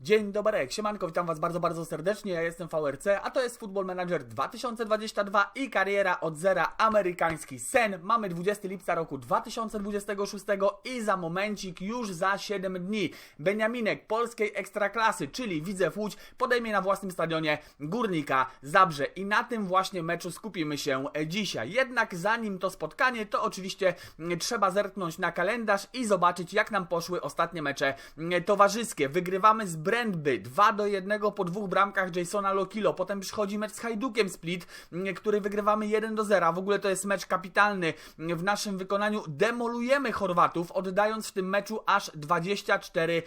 Dzień dobry, siemanko, witam was bardzo, bardzo serdecznie, ja jestem VRC, a to jest Football Manager 2022 i kariera od zera amerykański sen. Mamy 20 lipca roku 2026 i za momencik, już za 7 dni, Beniaminek polskiej ekstraklasy, czyli Widzew Łódź, podejmie na własnym stadionie Górnika Zabrze i na tym właśnie meczu skupimy się dzisiaj. Jednak zanim to spotkanie, to oczywiście mm, trzeba zerknąć na kalendarz i zobaczyć jak nam poszły ostatnie mecze mm, towarzyskie. Wygrywamy z Brandby 2 do 1 po dwóch bramkach Jasona Lokilo. Potem przychodzi mecz z Hajdukiem Split, mm, który wygrywamy 1 do 0. W ogóle to jest mecz kapitalny w naszym wykonaniu. Demolujemy Chorwatów, oddając w tym meczu aż 24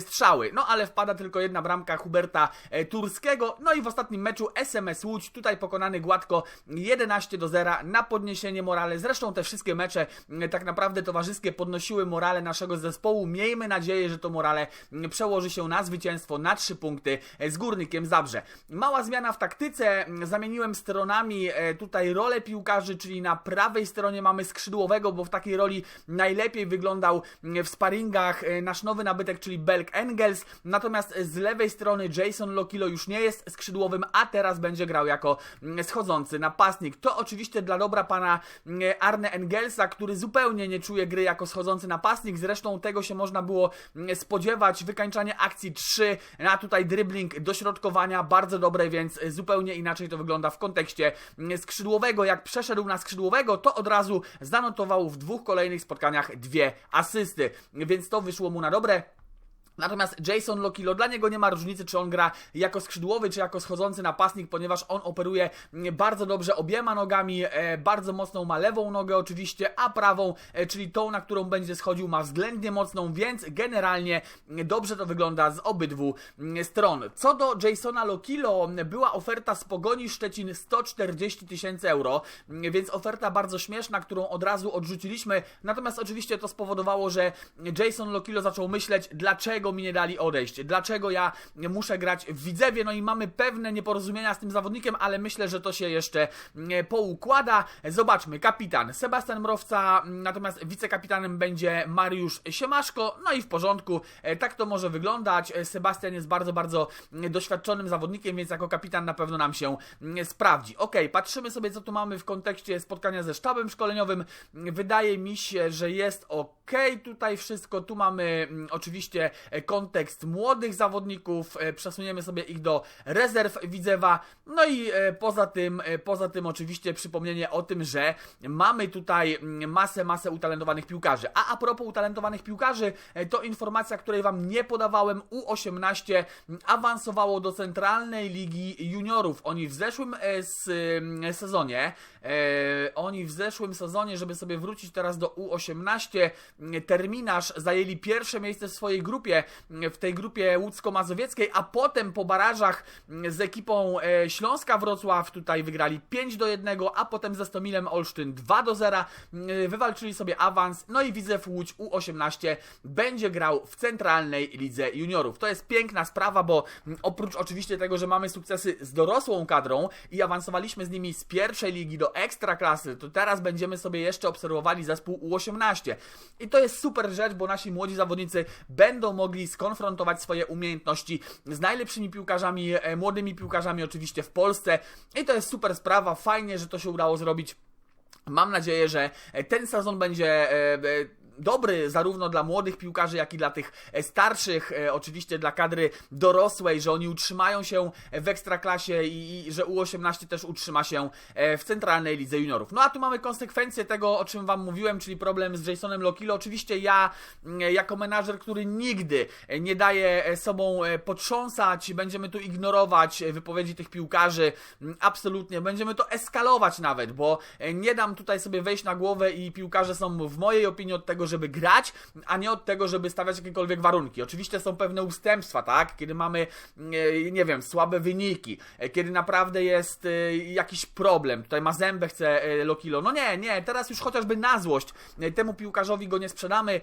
strzały. No ale wpada tylko jedna bramka Huberta e, Turskiego. No i w ostatnim meczu SMS Łódź, tutaj pokonany gładko 11 do 0 na podniesienie morale. Zresztą te wszystkie mecze mm, tak naprawdę towarzyskie podnosiły morale naszego zespołu. Miejmy nadzieję, że to morale mm, przełoży się na zwycięstwo na 3 punkty z Górnikiem Zabrze. Mała zmiana w taktyce, zamieniłem stronami e, tutaj rolę piłkarzy, czyli na prawej stronie mamy skrzydłowego, bo w takiej roli najlepiej wyglądał w sparingach e, nasz nowy nabytek, czyli Belk Engels, natomiast z lewej strony Jason Lokilo już nie jest skrzydłowym, a teraz będzie grał jako schodzący napastnik. To oczywiście dla dobra pana Arne Engelsa, który zupełnie nie czuje gry jako schodzący napastnik, zresztą tego się można było spodziewać, wykańczanie akcji 3, a tutaj dribbling, dośrodkowania bardzo dobre, więc zupełnie inaczej to wygląda w kontekście skrzydłowego. Jak przeszedł na skrzydłowego, to od razu zanotował w dwóch kolejnych spotkaniach dwie asysty, więc to wyszło mu na dobre. Natomiast Jason Lokilo, dla niego nie ma różnicy, czy on gra jako skrzydłowy, czy jako schodzący napastnik, ponieważ on operuje bardzo dobrze obiema nogami, e, bardzo mocną ma lewą nogę oczywiście, a prawą, e, czyli tą, na którą będzie schodził, ma względnie mocną, więc generalnie dobrze to wygląda z obydwu stron. Co do Jasona Lokilo, była oferta z Pogoni Szczecin 140 tysięcy euro, więc oferta bardzo śmieszna, którą od razu odrzuciliśmy, natomiast oczywiście to spowodowało, że Jason Lokilo zaczął myśleć, dlaczego dlaczego mi nie dali odejść, dlaczego ja muszę grać w Widzewie, no i mamy pewne nieporozumienia z tym zawodnikiem, ale myślę, że to się jeszcze mm, poukłada. Zobaczmy, kapitan Sebastian Mrowca, mm, natomiast wicekapitanem będzie Mariusz Siemaszko, no i w porządku, e, tak to może wyglądać. E, Sebastian jest bardzo, bardzo mm, doświadczonym zawodnikiem, więc jako kapitan na pewno nam się sprawdzi. Ok, patrzymy sobie, co tu mamy w kontekście spotkania ze sztabem szkoleniowym. Wydaje mi się, że jest ok tutaj wszystko. Tu mamy oczywiście kontekst młodych zawodników, e, przesuniemy sobie ich do rezerw Widzewa, no i e, poza tym, poza tym oczywiście przypomnienie o tym, że mamy tutaj mm, masę, masę utalentowanych piłkarzy. A a propos utalentowanych piłkarzy, to informacja, której Wam nie podawałem, U18 awansowało do Centralnej Ligi Juniorów. Oni w zeszłym sezonie, oni w zeszłym sezonie, żeby sobie wrócić teraz do U18, terminarz zajęli pierwsze miejsce w swojej grupie, w tej grupie łódzko-mazowieckiej, a potem po barażach z ekipą e, Śląska Wrocław tutaj wygrali 5 do 1, a potem ze Stomilem Olsztyn 2 do 0. E, wywalczyli sobie awans, no i Widzew Łódź U18 będzie grał w centralnej lidze juniorów. To jest piękna sprawa, bo oprócz oczywiście tego, że mamy sukcesy z dorosłą kadrą i awansowaliśmy z nimi z pierwszej ligi do ekstraklasy, to teraz będziemy sobie jeszcze obserwowali zespół U18. I to jest super rzecz, bo nasi młodzi zawodnicy będą mogli mogli skonfrontować swoje umiejętności z najlepszymi piłkarzami, e, młodymi piłkarzami oczywiście w Polsce. I to jest super sprawa, fajnie, że to się udało zrobić. Mam nadzieję, że ten sezon będzie e, e, dobry zarówno dla młodych piłkarzy, jak i dla tych e, starszych, e, oczywiście dla kadry dorosłej, że oni utrzymają się w ekstraklasie i, i że U18 też utrzyma się e, w centralnej lidze juniorów. No a tu mamy konsekwencje tego, o czym Wam mówiłem, czyli problem z Jasonem Lokilo. Oczywiście ja, jako menadżer, który nigdy nie daje sobą potrząsać, będziemy tu ignorować wypowiedzi tych piłkarzy, absolutnie, będziemy to eskalować nawet, bo nie dam tutaj sobie wejść na głowę i piłkarze są w mojej opinii od tego tego, żeby grać, a nie od tego, żeby stawiać jakiekolwiek warunki. Oczywiście są pewne ustępstwa, tak? Kiedy mamy, e, nie wiem, słabe wyniki, e, kiedy naprawdę jest e, jakiś problem, tutaj ma zębę, chce Lokilo. No nie, nie, teraz już chociażby na złość temu piłkarzowi go nie sprzedamy,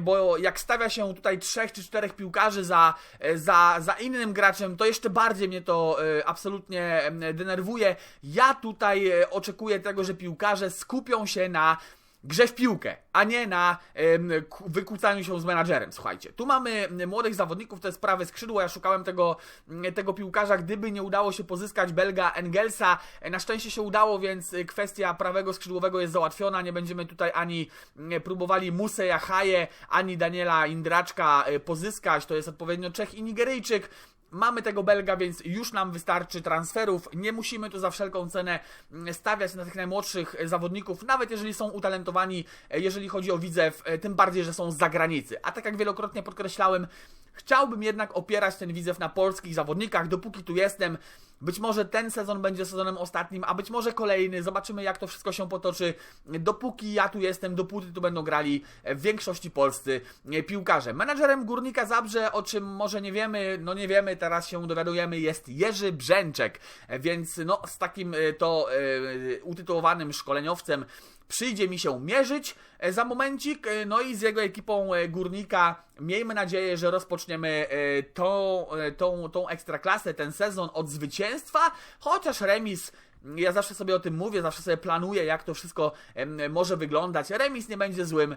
bo jak stawia się tutaj trzech czy czterech piłkarzy za, za, za innym graczem, to jeszcze bardziej mnie to absolutnie denerwuje. Ja tutaj oczekuję tego, że piłkarze skupią się na grze w piłkę, a nie na ku- wykłócaniu się z menadżerem, słuchajcie. Tu mamy młodych zawodników, to jest prawe skrzydło, ja szukałem tego, tego piłkarza, gdyby nie udało się pozyskać Belga Engelsa, na szczęście się udało, więc e, kwestia prawego skrzydłowego jest załatwiona, nie będziemy tutaj ani próbowali Museja Haje, ani Daniela Indraczka e, pozyskać, to jest odpowiednio Czech i Nigeryjczyk, Mamy tego Belga, więc już nam wystarczy transferów. Nie musimy tu za wszelką cenę mm, stawiać na tych najmłodszych e, zawodników, nawet jeżeli są utalentowani, e, jeżeli chodzi o widzew, e, tym bardziej, że są z zagranicy. A tak jak wielokrotnie podkreślałem, chciałbym jednak opierać ten widzew na polskich zawodnikach, dopóki tu jestem. Być może ten sezon będzie sezonem ostatnim, a być może kolejny. Zobaczymy, jak to wszystko się potoczy. Dopóki ja tu jestem, dopóty tu będą grali w większości polscy piłkarze. Menadżerem Górnika Zabrze, o czym może nie wiemy, no nie wiemy, teraz się dowiadujemy, jest Jerzy Brzęczek. Więc no, z takim e, to e, utytułowanym szkoleniowcem przyjdzie mi się mierzyć e, za momencik, e, no i z jego ekipą e, Górnika miejmy nadzieję, że rozpoczniemy tą, tą, tą ekstraklasę, ten sezon od zwycięstwa, chociaż remis ja zawsze sobie o tym mówię, zawsze sobie planuję, jak to wszystko może wyglądać. Remis nie będzie złym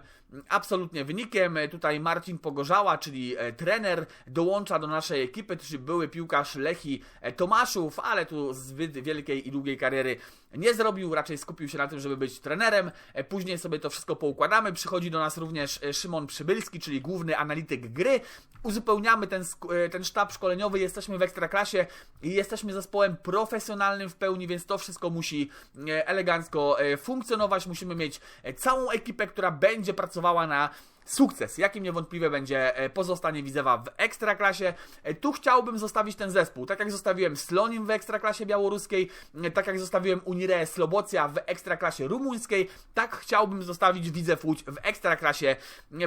absolutnie wynikiem. Tutaj Marcin Pogorzała, czyli e, trener, dołącza do naszej ekipy, czyli były piłkarz Lechi e, Tomaszów, ale tu zbyt wielkiej i długiej kariery nie zrobił, raczej skupił się na tym, żeby być trenerem. E, Później sobie to wszystko poukładamy. Przychodzi do nas również Szymon Przybylski, czyli główny analityk gry. Uzupełniamy ten, ten sztab szkoleniowy, jesteśmy w ekstraklasie i jesteśmy zespołem profesjonalnym w pełni, więc to wszystko musi e, elegancko e, funkcjonować. Musimy mieć e, całą ekipę, która będzie pracowała na sukces, jakim niewątpliwie będzie pozostanie Widzewa w Ekstraklasie. Tu chciałbym zostawić ten zespół, tak jak zostawiłem Slonim w Ekstraklasie białoruskiej, tak jak zostawiłem Unire Slobocja w Ekstraklasie rumuńskiej, tak chciałbym zostawić Widzew Łódź w Ekstraklasie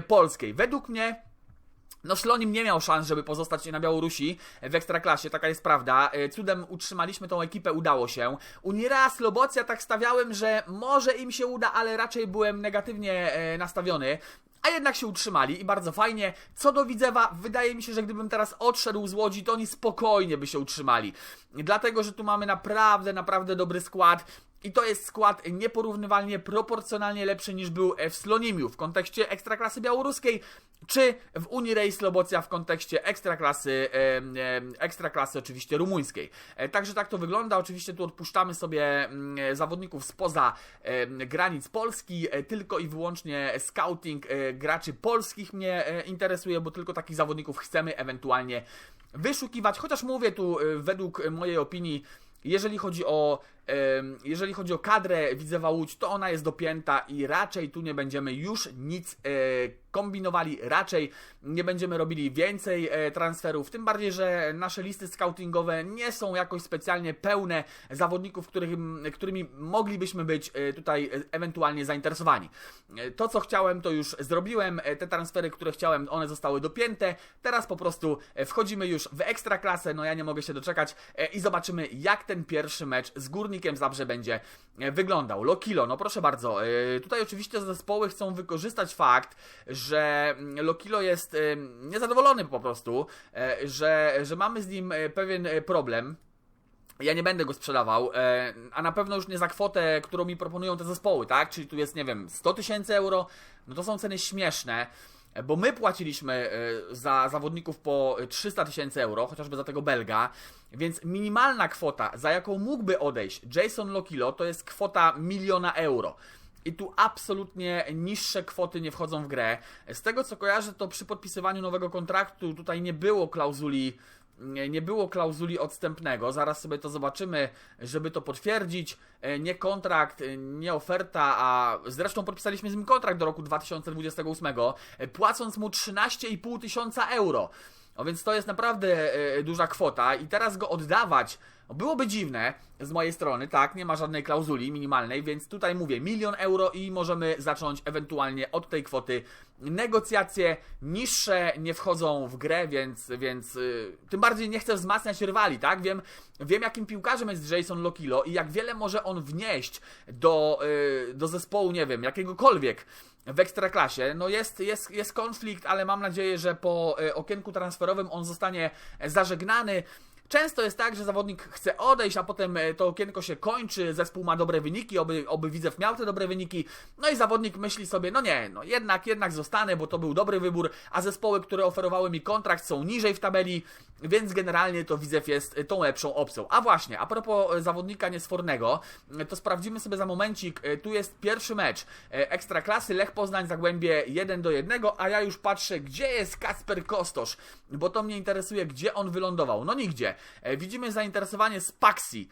polskiej. Według mnie no Szlonim nie miał szans, żeby pozostać na Białorusi w Ekstraklasie, taka jest prawda. E, Cudem utrzymaliśmy tą ekipę, udało się. Unira Slobocja tak stawiałem, że może im się uda, ale raczej byłem negatywnie e, nastawiony. A jednak się utrzymali i bardzo fajnie. Co do Widzewa, wydaje mi się, że gdybym teraz odszedł z Łodzi, to oni spokojnie by się utrzymali. Dlatego, że tu mamy naprawdę, naprawdę dobry skład. I to jest skład nieporównywalnie, proporcjonalnie lepszy niż był w Slonimiu w kontekście ekstraklasy białoruskiej, czy w Unii Race Lobocja w kontekście ekstraklasy, ekstraklasy oczywiście rumuńskiej. E, Także tak to wygląda. Oczywiście tu odpuszczamy sobie mm, zawodników spoza granic Polski, e, tylko i wyłącznie scouting e, graczy polskich mnie e, interesuje, bo tylko takich zawodników chcemy ewentualnie wyszukiwać. Chociaż mówię tu, e, według mojej opinii, jeżeli chodzi o, jeżeli chodzi o kadrę Widzewa Łódź, to ona jest dopięta i raczej tu nie będziemy już nic e, kombinowali, raczej nie będziemy robili więcej e, transferów, tym bardziej, że nasze listy scoutingowe nie są jakoś specjalnie pełne zawodników, których, którymi moglibyśmy być e, tutaj ewentualnie zainteresowani. To, co chciałem, to już zrobiłem, te transfery, które chciałem, one zostały dopięte, teraz po prostu wchodzimy już w ekstraklasę, no ja nie mogę się doczekać i zobaczymy, jak ten pierwszy mecz z Górnikiem Zabrze będzie e, wyglądał. Lokilo, no proszę bardzo, e, tutaj oczywiście zespoły chcą wykorzystać fakt, że mm, Lokilo jest e, niezadowolony po prostu, że, że mamy z nim pewien problem. Ja nie będę go sprzedawał, a na pewno już nie za kwotę, którą mi proponują te zespoły, tak? Czyli tu jest, nie wiem, 100 tysięcy euro, no to są ceny śmieszne, bo my płaciliśmy e, za zawodników po 300 tysięcy euro, chociażby za tego Belga, więc minimalna kwota, za jaką mógłby odejść Jason Lokilo, to jest kwota miliona euro. I tu absolutnie niższe kwoty nie wchodzą w grę. Z tego co kojarzę, to przy podpisywaniu nowego kontraktu tutaj nie było klauzuli nie nie było klauzuli odstępnego. Zaraz sobie to zobaczymy, żeby to potwierdzić. E, Nie kontrakt, e, nie oferta, a zresztą podpisaliśmy z nim kontrakt do roku 2028, e, płacąc mu 13,5 tysiąca euro. No więc to jest naprawdę e, duża kwota i teraz go oddawać byłoby dziwne z mojej strony, tak, nie ma żadnej klauzuli minimalnej, więc tutaj mówię milion euro i możemy zacząć ewentualnie od tej kwoty negocjacje. Niższe nie wchodzą w grę, więc, więc y, tym bardziej nie chcę wzmacniać rywali, tak? Wiem, wiem jakim piłkarzem jest Jason Lokilo i jak wiele może on wnieść do, y, do zespołu, nie wiem, jakiegokolwiek w ekstraklasie. No jest, jest, jest konflikt, ale mam nadzieję, że po e, okienku transferowym on zostanie zażegnany. Często jest tak, że zawodnik chce odejść, a potem e, to okienko się kończy, zespół ma dobre wyniki, oby, oby Widzew miał te dobre wyniki, no i zawodnik myśli sobie, no nie, no jednak, jednak zostanę, bo to był dobry wybór, a zespoły, które oferowały mi kontrakt są niżej w tabeli, więc generalnie to Widzew jest tą lepszą opcją. A właśnie, a propos e, zawodnika niesfornego, to sprawdzimy sobie za momencik, e, tu jest pierwszy mecz Ekstraklasy, Lech Poznań, Zagłębie 1 do 1, a ja już patrzę, gdzie jest Kasper Kostosz, bo to mnie interesuje, gdzie on wylądował. No nigdzie. E, widzimy zainteresowanie z Paxi.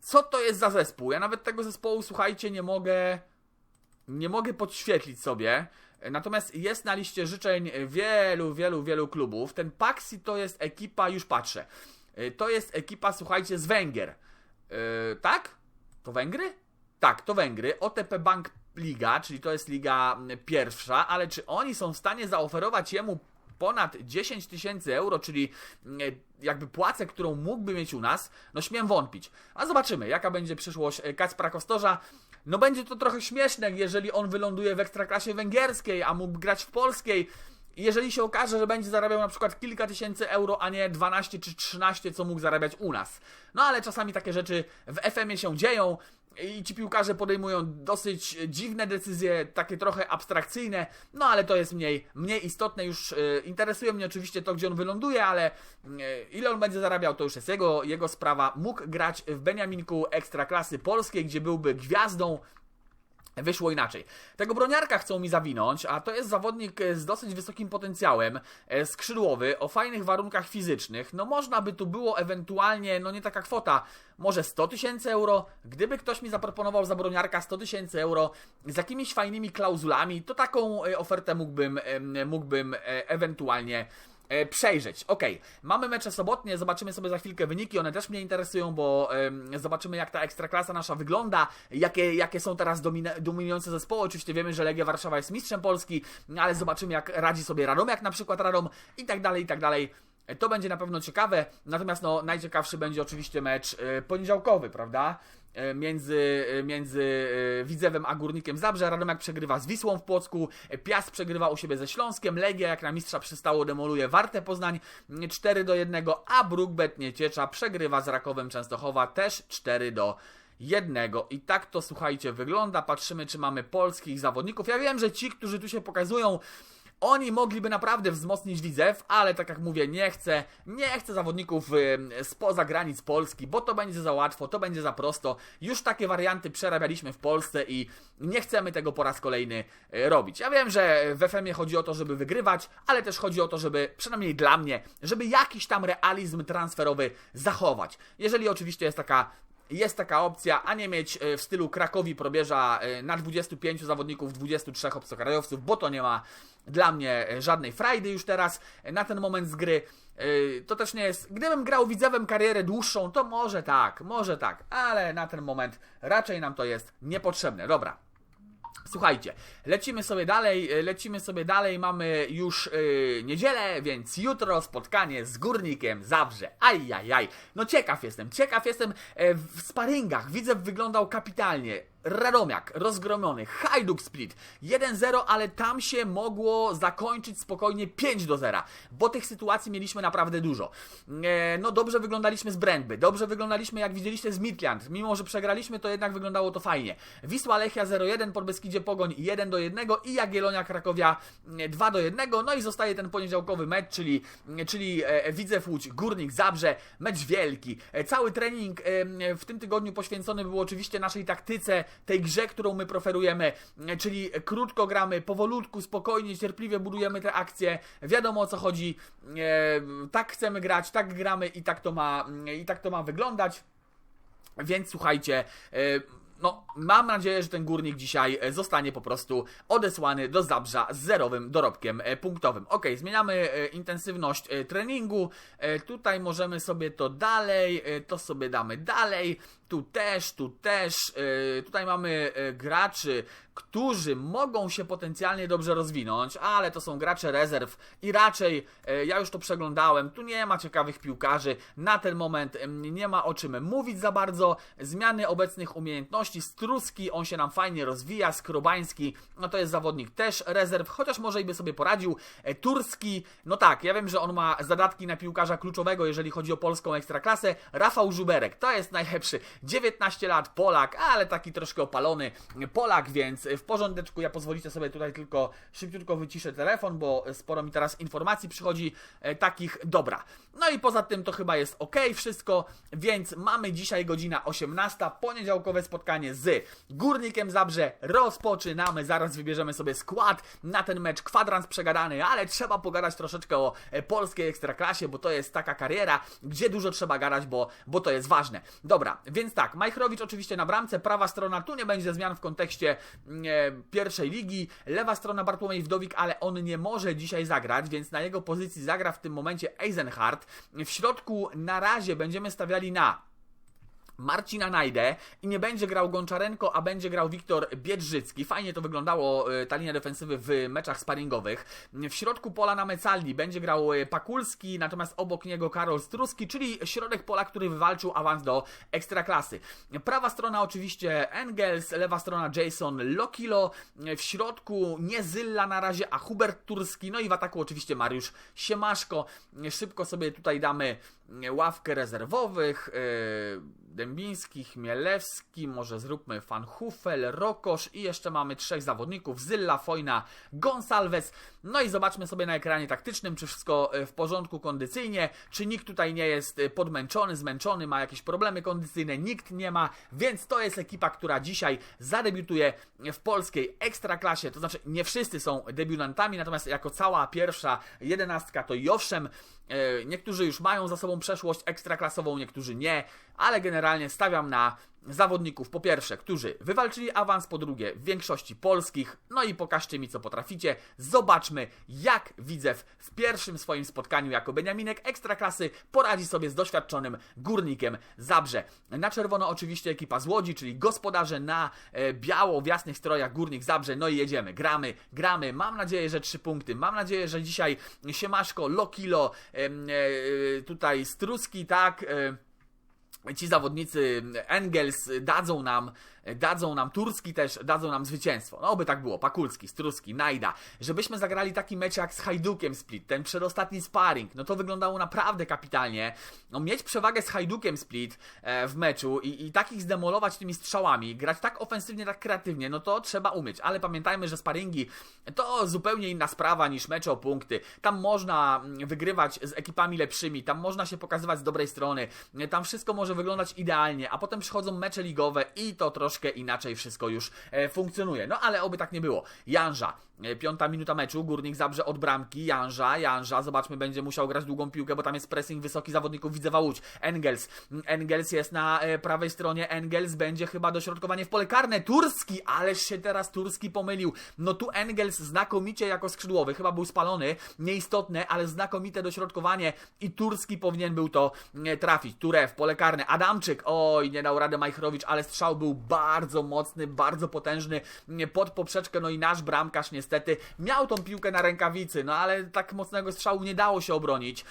Co to jest za zespół? Ja nawet tego zespołu, słuchajcie, nie mogę nie mogę podświetlić sobie. E, natomiast jest na liście życzeń wielu, wielu, wielu klubów. Ten Paxi to jest ekipa, już patrzę. E, to jest ekipa, słuchajcie, z Węgier. Yy, tak? To Węgry? Tak, to Węgry. OTP Bank Liga, czyli to jest liga pierwsza, ale czy oni są w stanie zaoferować jemu ponad 10 tysięcy euro, czyli mm, jakby płacę, którą mógłby mieć u nas, no śmiem wątpić. A zobaczymy, jaka będzie przyszłość e, Kacpra Kostorza. No będzie to trochę śmieszne, jeżeli on wyląduje w ekstraklasie węgierskiej, a mógł grać w polskiej. Jeżeli się okaże, że będzie zarabiał na przykład kilka tysięcy euro, a nie 12 czy 13, co mógł zarabiać u nas. No ale czasami takie rzeczy w FM-ie się dzieją i ci piłkarze podejmują dosyć dziwne decyzje, takie trochę abstrakcyjne, no ale to jest mniej, mniej istotne. Już y, interesuje mnie oczywiście to, gdzie on wyląduje, ale y, ile on będzie zarabiał, to już jest jego, jego sprawa. Mógł grać w Beniaminku Ekstraklasy Polskiej, gdzie byłby gwiazdą wyszło inaczej. Tego broniarka chcą mi zawinąć, a to jest zawodnik z dosyć wysokim potencjałem, e, skrzydłowy, o fajnych warunkach fizycznych. No można by tu było ewentualnie, no nie taka kwota, może 100 tysięcy euro. Gdyby ktoś mi zaproponował za broniarka 100 tysięcy euro z jakimiś fajnymi klauzulami, to taką e, ofertę mógłbym, mógłbym e, ewentualnie przejrzeć. Ok, mamy mecze sobotnie, zobaczymy sobie za chwilkę wyniki, one też mnie interesują, bo e, zobaczymy jak ta ekstraklasa nasza wygląda, jakie, jakie są teraz dominujące zespoły. Oczywiście wiemy, że Legia Warszawa jest mistrzem Polski, ale zobaczymy jak radzi sobie Radomiak na przykład Radom i tak dalej, i tak dalej. E, to będzie na pewno ciekawe, natomiast no, najciekawszy będzie oczywiście mecz e, poniedziałkowy, prawda? E, między, między Widzewem a Górnikiem Zabrze. Radomiak przegrywa z Wisłą w Płocku, Piast przegrywa u siebie ze Śląskiem, Legia jak na mistrza przystało demoluje Wartę Poznań 4 do 1, a Brookbet Nieciecza przegrywa z Rakowem Częstochowa też 4 do jednego. I tak to słuchajcie wygląda. Patrzymy, czy mamy polskich zawodników. Ja wiem, że ci, którzy tu się pokazują, oni mogliby naprawdę wzmocnić Widzew, ale tak jak mówię, nie chcę, nie chcę zawodników spoza granic Polski, bo to będzie za łatwo, to będzie za prosto. Już takie warianty przerabialiśmy w Polsce i nie chcemy tego po raz kolejny e, robić. Ja wiem, że w FM-ie chodzi o to, żeby wygrywać, ale też chodzi o to, żeby, przynajmniej dla mnie, żeby jakiś tam realizm transferowy zachować. Jeżeli oczywiście jest taka jest taka opcja, a nie mieć e, w stylu Krakowi probierza e, na 25 zawodników 23 obcokrajowców, bo to nie ma dla mnie e, żadnej frajdy już teraz na ten moment z gry. To też nie jest. Gdybym grał widzewem karierę dłuższą, to może tak, może tak, ale na ten moment raczej nam to jest niepotrzebne. Dobra, Słuchajcie, lecimy sobie dalej, e, lecimy sobie dalej, mamy już yy, niedzielę, więc jutro spotkanie z Górnikiem Zabrze. Ajajaj, no ciekaw jestem, ciekaw jestem e, w sparingach, widzę wyglądał kapitalnie. Radomiak rozgromiony, Hajduk Split 1-0, ale tam się mogło zakończyć spokojnie 5 0, bo tych sytuacji mieliśmy naprawdę dużo. E, no dobrze wyglądaliśmy z Brandby, dobrze wyglądaliśmy jak widzieliście z Midland, mimo że przegraliśmy to jednak wyglądało to fajnie. Wisła Lechia 0-1, Podbeskidzie Pogoń 1-1 i Jagiellonia Krakowia 2-1, no i zostaje ten poniedziałkowy mecz, czyli, czyli e, Widzew Łódź, Górnik Zabrze, mecz wielki. E, cały trening w tym tygodniu poświęcony był oczywiście naszej taktyce, tej grze, którą my preferujemy, czyli krótko gramy, powolutku, spokojnie, cierpliwie budujemy te akcje, wiadomo o co chodzi, e, tak chcemy grać, tak gramy i tak to ma, i tak to ma wyglądać. Więc słuchajcie, e, no, mam nadzieję, że ten górnik dzisiaj e, zostanie po prostu odesłany do Zabrza z zerowym dorobkiem e, punktowym. Ok, zmieniamy e, intensywność treningu. Tutaj możemy sobie to dalej, to sobie damy dalej. Tu też, tu też. Yy, tutaj mamy yy, graczy, którzy mogą się potencjalnie dobrze rozwinąć, ale to są gracze rezerw i raczej yy, ja już to przeglądałem. Tu nie ma ciekawych piłkarzy. Na ten moment nie ma o czym mówić za bardzo. Zmiany obecnych umiejętności. Struski, on się nam fajnie rozwija. Skrobański, no to jest zawodnik też rezerw, chociaż może i by sobie poradził. E, Turski, no tak, ja wiem, że on ma zadatki na piłkarza kluczowego, jeżeli chodzi o polską ekstraklasę. Rafał Żuberek, to jest najlepszy 19 lat, Polak, ale taki troszkę opalony Polak, więc w porządeczku. Ja pozwolicie sobie tutaj tylko szybciutko wyciszę telefon, bo sporo mi teraz informacji przychodzi e, takich. Dobra. No i poza tym to chyba jest ok wszystko, więc mamy dzisiaj godzina 18, poniedziałkowe spotkanie z Górnikiem Zabrze. Rozpoczynamy, zaraz wybierzemy sobie skład na ten mecz. Kwadrans przegadany, ale trzeba pogadać troszeczkę o e, polskiej ekstraklasie, bo to jest taka kariera, gdzie dużo trzeba gadać, bo, bo to jest ważne. Dobra, więc tak, Majchrowicz oczywiście na bramce, prawa strona, tu nie będzie zmian w kontekście mm, e, pierwszej ligi, lewa strona Bartłomiej Wdowik, ale on nie może dzisiaj zagrać, więc na jego pozycji zagra w tym momencie Eisenhardt. W środku na razie będziemy stawiali na Marcina Najdę i nie będzie grał Gonczarenko, a będzie grał Wiktor Biedrzycki. Fajnie to wyglądało, e, ta linia defensywy w meczach sparingowych. W środku pola na Mecalni będzie grał e, Pakulski, natomiast obok niego Karol Struski, czyli środek pola, który wywalczył awans do Ekstraklasy. Prawa strona oczywiście Engels, lewa strona Jason Lokilo, w środku nie Zylla na razie, a Hubert Turski, no i w ataku oczywiście Mariusz Siemaszko. Szybko sobie tutaj damy ławkę rezerwowych. Yy Dębiński, Chmielewski, może zróbmy Fanhufel, Rokosz i jeszcze mamy trzech zawodników, Zylla, Fojna, Gonsalves. No i zobaczmy sobie na ekranie taktycznym, czy wszystko e, w porządku kondycyjnie, czy nikt tutaj nie jest e, podmęczony, zmęczony, ma jakieś problemy kondycyjne, nikt nie ma, więc to jest ekipa, która dzisiaj zadebiutuje w polskiej ekstraklasie, to znaczy nie wszyscy są debiutantami, natomiast jako cała pierwsza jedenastka to i owszem, e, niektórzy już mają za sobą przeszłość ekstraklasową, niektórzy nie, ale generalnie stawiam na zawodników, po pierwsze, którzy wywalczyli awans, po drugie, w większości polskich, no i pokażcie mi, co potraficie. Zobaczmy, jak Widzew w pierwszym swoim spotkaniu jako Beniaminek Ekstraklasy poradzi sobie z doświadczonym górnikiem Zabrze. Na czerwono oczywiście ekipa z Łodzi, czyli gospodarze na e, biało w jasnych strojach Górnik Zabrze, no i jedziemy, gramy, gramy, mam nadzieję, że trzy punkty, mam nadzieję, że dzisiaj Siemaszko, Lokilo, e, e, tutaj Struski, tak... Ci zawodnicy Engels dadzą nam dadzą nam Turski też, dadzą nam zwycięstwo. No oby tak było, Pakulski, Struski, Najda. Żebyśmy zagrali taki mecz jak z Hajdukiem Split, ten przedostatni sparring, no to wyglądało naprawdę kapitalnie. No mieć przewagę z Hajdukiem Split e, w meczu i, i takich zdemolować tymi strzałami, grać tak ofensywnie, tak kreatywnie, no to trzeba umieć. Ale pamiętajmy, że sparingi to zupełnie inna sprawa niż mecze o punkty. Tam można mm, wygrywać z ekipami lepszymi, tam można się pokazywać z dobrej strony, tam wszystko może wyglądać idealnie, a potem przychodzą mecze ligowe i to troszkę troszkę inaczej wszystko już e, funkcjonuje. No ale oby tak nie było. Janża, piąta minuta meczu, Górnik Zabrze od bramki, Janża, Janża, zobaczmy, będzie musiał grać długą piłkę, bo tam jest pressing wysoki zawodników Widzewa Łódź. Engels, Engels jest na e, prawej stronie, Engels będzie chyba dośrodkowanie w pole karne, Turski, ależ się teraz Turski pomylił. No tu Engels znakomicie jako skrzydłowy, chyba był spalony, nieistotne, ale znakomite dośrodkowanie i Turski powinien był to trafić. Ture w pole karne, Adamczyk, oj, nie dał rady Majchrowicz, ale strzał był bardzo mocny, bardzo potężny pod poprzeczkę, no i nasz bramkarz niestety miał tą piłkę na rękawicy, no ale tak mocnego strzału nie dało się obronić.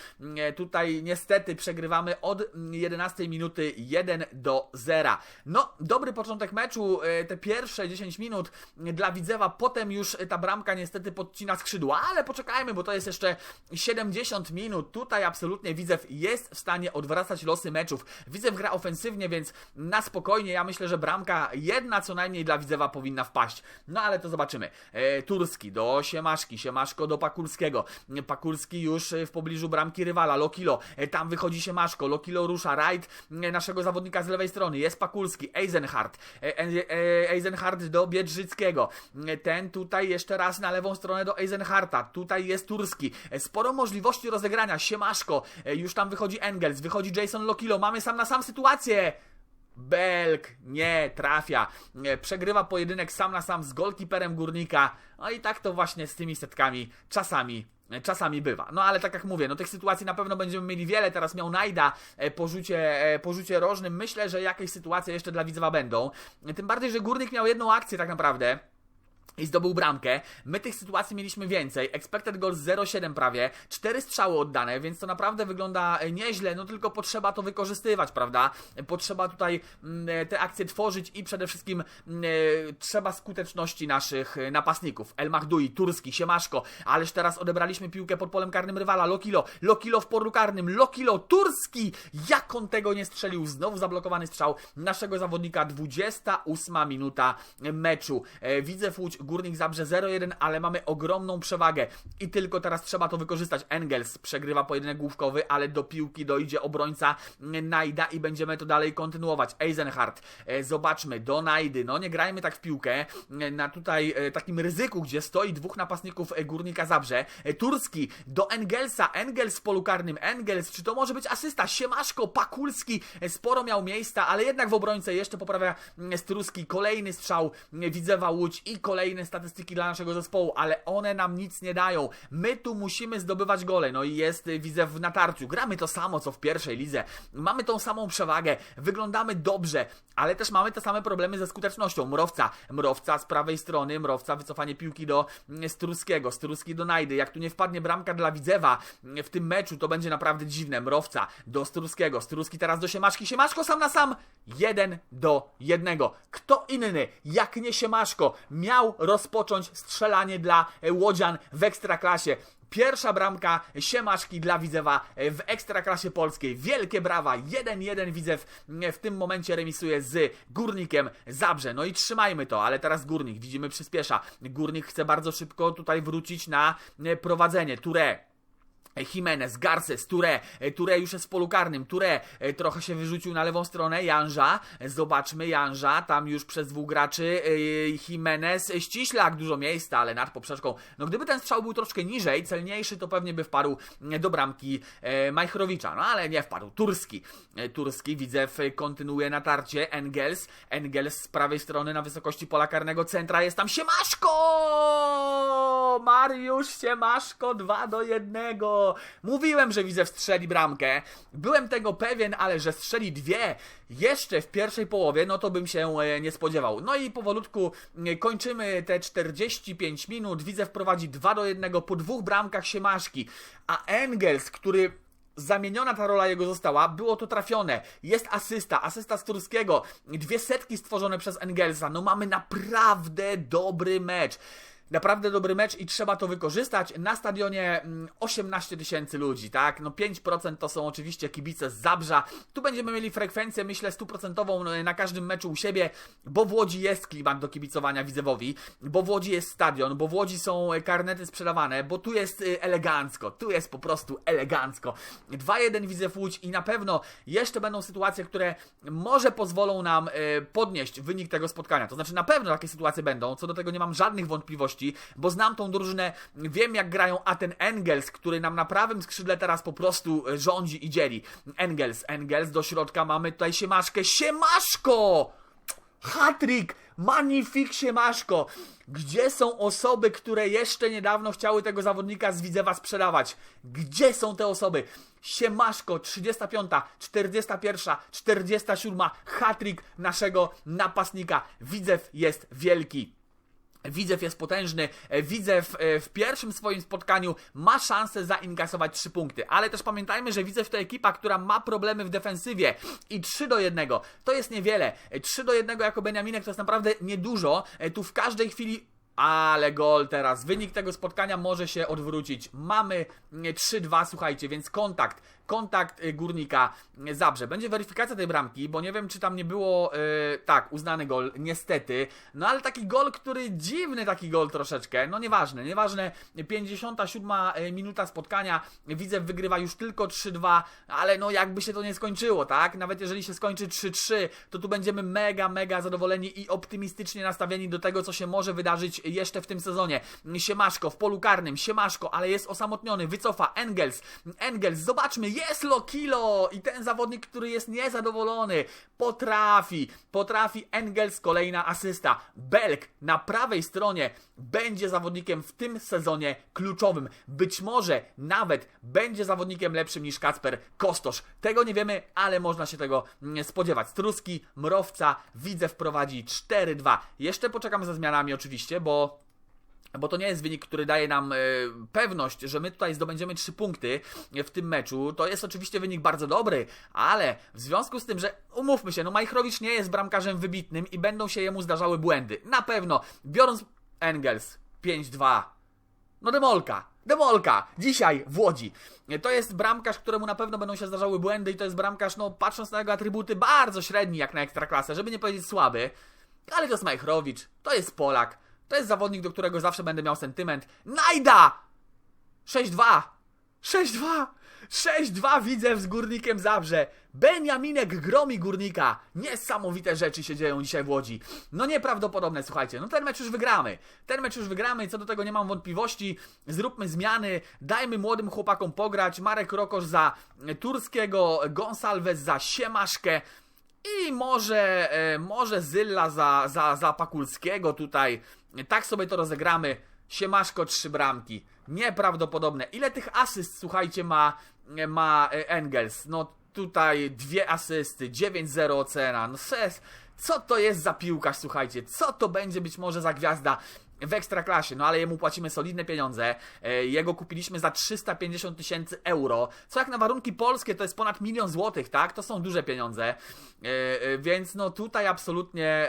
Tutaj niestety przegrywamy od 11 minuty 1 do 0. No, dobry początek meczu, e, te pierwsze 10 minut dla Widzewa, potem już ta bramka niestety podcina skrzydła, ale poczekajmy, bo to jest jeszcze 70 minut. Tutaj absolutnie Widzew jest w stanie odwracać losy meczów. Widzew gra ofensywnie, więc na spokojnie, ja myślę, że bramka jedna co najmniej dla Widzewa powinna wpaść. No ale to zobaczymy. E, Turski do Siemaszki, Siemaszko do Pakulskiego. Pakulski już w pobliżu bramki rywala, Lokilo. E, tam wychodzi Siemaszko, Lokilo rusza, right e, naszego zawodnika z lewej strony. Jest Pakulski, Eisenhardt. E, e, Eisenhardt do Biedrzyckiego. E, ten tutaj jeszcze raz na lewą stronę do Eisenhardta. Tutaj jest Turski. E, sporo możliwości rozegrania. Siemaszko, e, już tam wychodzi Engels, wychodzi Jason Lokilo. Mamy sam na sam sytuację. Belk nie trafia. Przegrywa pojedynek sam na sam z golkiperem górnika. No i tak to właśnie z tymi setkami czasami Czasami bywa. No ale tak jak mówię, no tych sytuacji na pewno będziemy mieli wiele. Teraz miał Najda e, e, po rzucie rożnym. Myślę, że jakieś sytuacje jeszcze dla Widzewa będą. Tym bardziej, że Górnik miał jedną akcję tak naprawdę i zdobył bramkę. My tych sytuacji mieliśmy więcej. Expected goals 0,7 prawie, 4 strzały oddane, więc to naprawdę wygląda e, nieźle, no tylko potrzeba to wykorzystywać, prawda? Potrzeba tutaj mm, e, te akcje tworzyć i przede wszystkim mm, e, trzeba skuteczności naszych napastników. El Mahdui, Turski, Siemaszko, ależ teraz odebraliśmy piłkę pod polem karnym rywala. Lokilo, Lokilo w polu karnym, Lokilo, Turski! Jak on tego nie strzelił? Znowu zablokowany strzał naszego zawodnika. 28 minuta meczu. Widzę Łódź Górnik Zabrze 0-1, ale mamy ogromną przewagę i tylko teraz trzeba to wykorzystać. Engels przegrywa pojedynek główkowy, ale do piłki dojdzie obrońca Najda i będziemy to dalej kontynuować. Eisenhardt, e, zobaczmy, do Najdy, no nie grajmy tak w piłkę, e, na tutaj e, takim ryzyku, gdzie stoi dwóch napastników Górnika Zabrze. Turski, do Engelsa, Engels w polu karnym, Engels, czy to może być asysta? Siemaszko, Pakulski, sporo miał miejsca, ale jednak w obrońce jeszcze poprawia Struski, kolejny strzał, Widzewa Łódź i kolejny statystyki dla naszego zespołu, ale one nam nic nie dają. My tu musimy zdobywać gole, no i jest, y, widzę, w natarciu. Gramy to samo, co w pierwszej lidze. Mamy tą samą przewagę, wyglądamy dobrze, ale też mamy te same problemy ze skutecznością. Mrowca, Mrowca z prawej strony, Mrowca, wycofanie piłki do mm, Struskiego, Struski do Najdy. Jak tu nie wpadnie bramka dla Widzewa mm, w tym meczu, to będzie naprawdę dziwne. Mrowca do Struskiego, Struski teraz do Siemaszki, Siemaszko sam na sam, jeden do jednego. Kto inny, jak nie Siemaszko, miał rozpocząć strzelanie dla e, Łodzian w Ekstraklasie. Pierwsza bramka Siemaszki dla Widzewa e, w Ekstraklasie Polskiej. Wielkie brawa. 1-1 Widzew e, w tym momencie remisuje z Górnikiem Zabrze. No i trzymajmy to, ale teraz Górnik, widzimy przyspiesza. Górnik chce bardzo szybko tutaj wrócić na prowadzenie. Touré Jimenez, Garces, Touré, Touré już jest w polu karnym, Touré e, trochę się wyrzucił na lewą stronę, Janża, zobaczmy Janża, tam już przez dwóch graczy, e, Jimenez, ściślak, dużo miejsca, ale nad poprzeczką, no gdyby ten strzał był troszkę niżej, celniejszy, to pewnie by wpadł do bramki e, Majchrowicza, no ale nie wpadł, Turski, Turski, widzę, kontynuuje natarcie, Engels, Engels z prawej strony na wysokości pola karnego centra, jest tam Siemaszko! Mariusz Siemaszko 2 do 1. Mówiłem, że widzę strzeli bramkę. Byłem tego pewien, ale że strzeli dwie jeszcze w pierwszej połowie, no to bym się e, nie spodziewał. No i powolutku e, kończymy te 45 minut. Widzę wprowadzi 2 do 1 po dwóch bramkach Siemaszki. A Engels, który zamieniona ta rola jego została, było to trafione. Jest asysta, asysta z Turskiego, dwie setki stworzone przez Engelsa. No mamy naprawdę dobry mecz. Naprawdę dobry mecz i trzeba to wykorzystać. Na stadionie 18 mm, tysięcy ludzi, tak? No 5% to są oczywiście kibice z Zabrza. Tu będziemy mieli frekwencję, myślę, stuprocentową no, na każdym meczu u siebie, bo w Łodzi jest klimat do kibicowania Widzewowi, bo w Łodzi jest stadion, bo w Łodzi są karnety sprzedawane, bo tu jest y, elegancko, tu jest po prostu elegancko. 2-1 Widzew Łódź i na pewno jeszcze będą sytuacje, które może pozwolą nam y, podnieść wynik tego spotkania. To znaczy na pewno takie sytuacje będą, co do tego nie mam żadnych wątpliwości bo znam tą drużynę, wiem jak grają, a ten Engels, który nam na prawym skrzydle teraz po prostu e, rządzi i dzieli. Engels, Engels, do środka mamy tutaj Siemaszkę, Siemaszko! Hatrik! Magnifik Siemaszko! Gdzie są osoby, które jeszcze niedawno chciały tego zawodnika z Widzewa sprzedawać? Gdzie są te osoby? Siemaszko, 35, 41, 47, hatrik naszego napastnika. Widzew jest wielki. Widzew jest potężny, e, Widzew e, w pierwszym swoim spotkaniu ma szansę zainkasować 3 punkty, ale też pamiętajmy, że Widzew to ekipa, która ma problemy w defensywie i 3 do 1 to jest niewiele. 3 e, do 1 jako Beniaminek to jest naprawdę niedużo, tu w każdej chwili ale gol teraz. Wynik tego spotkania może się odwrócić. Mamy 3-2, słuchajcie, więc kontakt kontakt y, górnika Zabrze. Będzie weryfikacja tej bramki, bo nie wiem, czy tam nie było, yy, tak, uznany gol, niestety. No ale taki gol, który dziwny taki gol troszeczkę, no nieważne, nieważne. 57 y, minuta spotkania, widzę, wygrywa już tylko 3-2, ale no jakby się to nie skończyło, tak? Nawet jeżeli się skończy 3-3, to tu będziemy mega, mega zadowoleni i optymistycznie nastawieni do tego, co się może wydarzyć jeszcze w tym sezonie. Siemaszko w polu karnym, Siemaszko, ale jest osamotniony, wycofa Engels, Engels, zobaczmy, Jest Lokilo i ten zawodnik, który jest niezadowolony, potrafi, potrafi Engels, kolejna asysta. Belk na prawej stronie będzie zawodnikiem w tym sezonie kluczowym. Być może nawet będzie zawodnikiem lepszym niż Kacper Kostosz. Tego nie wiemy, ale można się tego mm, spodziewać. Struski, Mrowca, widzę wprowadzi 4-2. Jeszcze poczekam ze zmianami oczywiście, bo bo to nie jest wynik, który daje nam e, pewność, że my tutaj zdobędziemy 3 punkty w tym meczu. To jest oczywiście wynik bardzo dobry, ale w związku z tym, że umówmy się, no Majchrowicz nie jest bramkarzem wybitnym i będą się jemu zdarzały błędy. Na pewno, biorąc Engels 5-2, no demolka. Demolka! Dzisiaj w Łodzi. To jest bramkarz, któremu na pewno będą się zdarzały błędy i to jest bramkarz, no patrząc na jego atrybuty, bardzo średni jak na ekstraklasę, żeby nie powiedzieć słaby. Ale to jest Majchrowicz, to jest Polak, to jest zawodnik, do którego zawsze będę miał sentyment. Najda! 6-2! 6-2! 6-2 widzę z Górnikiem Zabrze. Beniaminek gromi Górnika. Niesamowite rzeczy się dzieją dzisiaj w Łodzi. No nieprawdopodobne, słuchajcie. No ten mecz już wygramy. Ten mecz już wygramy co do tego nie mam wątpliwości. Zróbmy zmiany, dajmy młodym chłopakom pograć. Marek Rokosz za Turskiego, Gonsalves za Siemaszkę. I może, e, może Zylla za, za, za Pakulskiego tutaj. Tak sobie to rozegramy. Siemaszko, trzy bramki. Nieprawdopodobne. Ile tych asyst, słuchajcie, ma, ma e, Engels? No tutaj dwie asysty, 9-0 ocena. No ses, co to jest za piłkarz, słuchajcie? Co to będzie być może za gwiazda? W ekstraklasie, no ale jemu płacimy solidne pieniądze. E, jego kupiliśmy za 350 tysięcy euro, co jak na warunki polskie to jest ponad milion złotych, tak? To są duże pieniądze. E, e, więc no tutaj absolutnie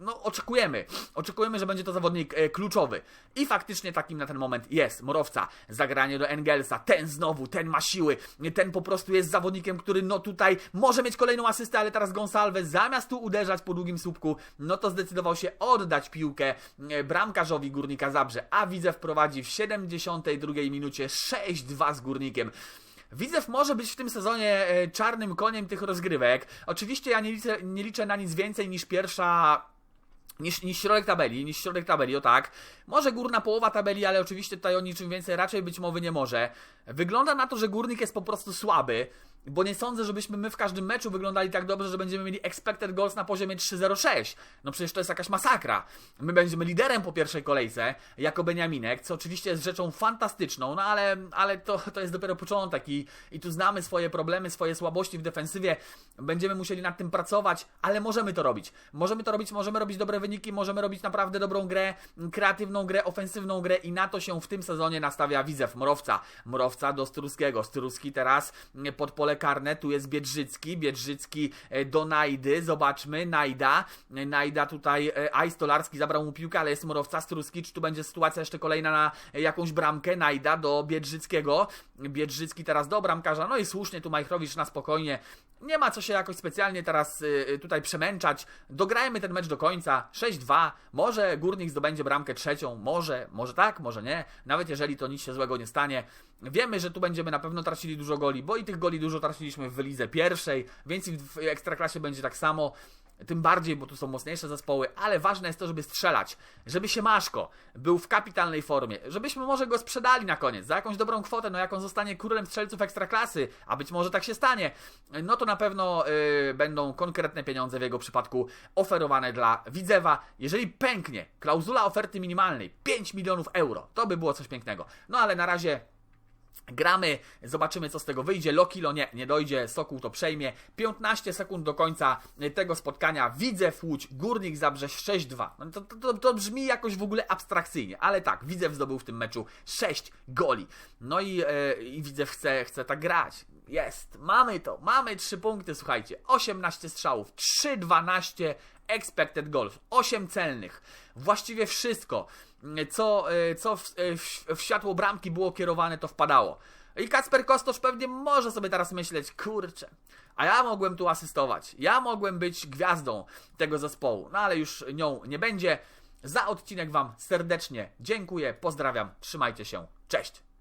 no oczekujemy. Oczekujemy, że będzie to zawodnik kluczowy. I faktycznie takim na ten moment jest. Morowca, zagranie do Engelsa, ten znowu, ten ma siły, ten po prostu jest zawodnikiem, który no tutaj może mieć kolejną asystę, ale teraz Gonsalves zamiast tu uderzać po długim słupku, no to zdecydował się oddać piłkę. Bram bramkarzowi Górnika Zabrze, a Widzew prowadzi w 72 minucie 6-2 z Górnikiem. Widzew może być w tym sezonie e, czarnym koniem tych rozgrywek. Oczywiście ja nie liczę, nie liczę na nic więcej niż pierwsza niż, niż środek tabeli, niż środek tabeli, o tak. Może górna połowa tabeli, ale oczywiście tutaj o niczym więcej raczej być mowy nie może. Wygląda na to, że górnik jest po prostu słaby. Bo nie sądzę, żebyśmy my w każdym meczu wyglądali tak dobrze, że będziemy mieli expected goals na poziomie 3-0-6. No przecież to jest jakaś masakra. My będziemy liderem po pierwszej kolejce, jako Beniaminek, co oczywiście jest rzeczą fantastyczną, no ale, ale to, to jest dopiero początek i, i tu znamy swoje problemy, swoje słabości w defensywie. Będziemy musieli nad tym pracować, ale możemy to robić. Możemy to robić, możemy robić dobre wyniki, możemy robić naprawdę dobrą grę, kreatywną grę, ofensywną grę i na to się w tym sezonie nastawia Widzew Morowca. Morowca do Struskiego. Struski teraz pod pole pole karne, tu jest Biedrzycki, Biedrzycki e, do Najdy, zobaczmy, Najda, e, Najda tutaj, e, Aj Stolarski zabrał mu piłkę, ale jest Morowca, Struski, czy tu będzie sytuacja jeszcze kolejna na jakąś bramkę, Najda do Biedrzyckiego, Biedrzycki teraz do bramkarza, no i słusznie tu Majchrowicz na spokojnie, nie ma co się jakoś specjalnie teraz tutaj przemęczać, dograjmy ten mecz do końca, 6-2, może Górnik zdobędzie bramkę trzecią, może, może tak, może nie, nawet jeżeli to nic się złego nie stanie, wiemy, że tu będziemy na pewno tracili dużo goli, bo i tych goli dużo traciliśmy w lidze pierwszej, więc i w ekstraklasie będzie tak samo. Tym bardziej, bo tu są mocniejsze zespoły, ale ważne jest to, żeby strzelać, żeby się Maszko był w kapitalnej formie, żebyśmy może go sprzedali na koniec za jakąś dobrą kwotę, no jak on zostanie królem strzelców ekstraklasy, a być może tak się stanie, no to na pewno yy, będą konkretne pieniądze w jego przypadku oferowane dla Widzewa. Jeżeli pęknie klauzula oferty minimalnej 5 milionów euro, to by było coś pięknego. No ale na razie Gramy, zobaczymy co z tego wyjdzie. Lokilo nie, nie dojdzie, Sokół to przejmie. 15 sekund do końca tego spotkania. Widzę Łódź, Górnik Zabrze 6-2. No to, to, to, brzmi jakoś w ogóle abstrakcyjnie, ale tak, Widzew zdobył w tym meczu 6 goli. No i, yy, i Widzew chce, chce tak grać. Jest, mamy to, mamy 3 punkty, słuchajcie. 18 strzałów, 3-12 expected goals, 8 celnych. Właściwie wszystko co, e, co w, e, w, w światło bramki było kierowane, to wpadało. I Kacper Kostosz pewnie może sobie teraz myśleć, kurczę, a ja mogłem tu asystować, ja mogłem być gwiazdą tego zespołu, no ale już nią nie będzie. Za odcinek Wam serdecznie dziękuję, pozdrawiam, trzymajcie się, cześć!